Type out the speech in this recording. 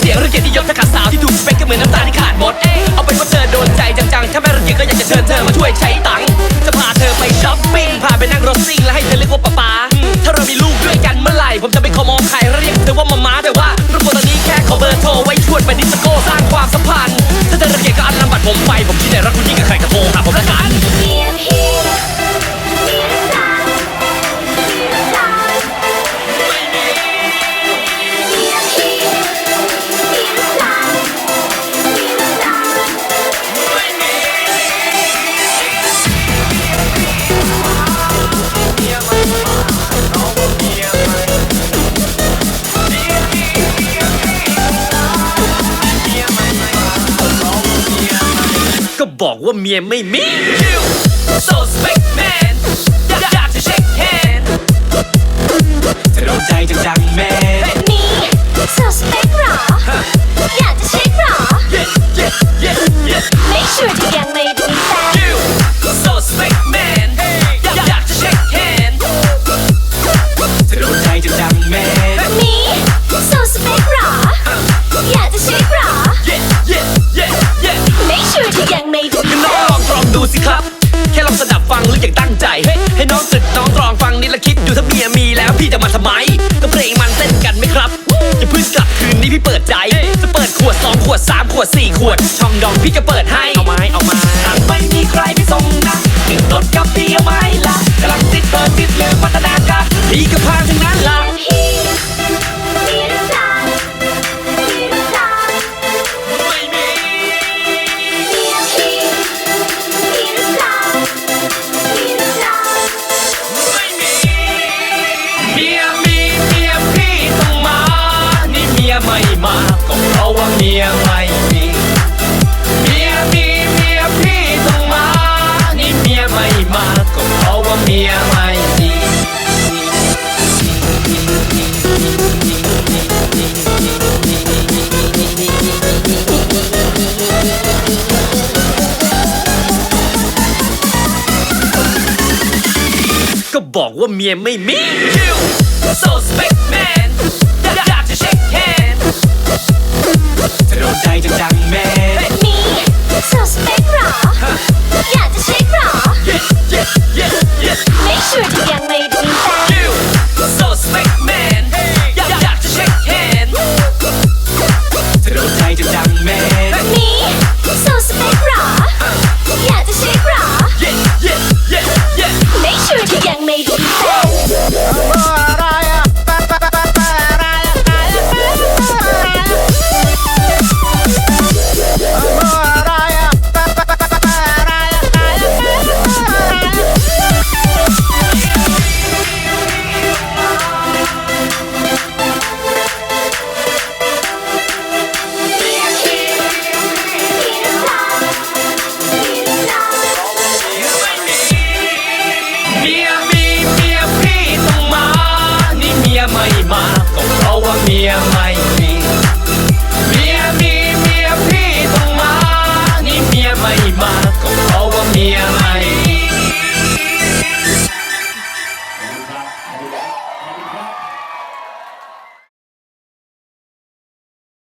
เสียงรืะเกียรติยศถ้าขาสาวที่ถูเป๊กก็เหมือนน้ำตา บอกว่าเมียไม่มี so spec man อยากจะเช็คแฮนด์จะโดนใจจังๆแมน ลองสดับฟังหรืออย่างตั้งใจ ให้น้องตึกน้องตรองฟังนี่ละคิดอยู่ถ้าเบียมีแล้วพี่จะมาทำไมก็เพลงมันเต้นกันไหมครับจะพึ่งกลับคืนนี้พี่เปิดใจจะเปิดขวดสองขวดสามขวดสี่ขวด ช่องดองพี่จะเปิดให้เอาไม้เอาไม้หากไม่มีใครพี่ส่งนะติดรถกับพี่ไม้ละกำลังติดเปิดติดเรื่องพัฒนาการพี่ก็พาถึง เมียไม่มีเมียมีเมียพีต้งมา นี่เมียไม่มาก็เพรว่าเมียไม่มีก็บอกว่าเมียไม่มี You so spec man ว่าเมียใหม่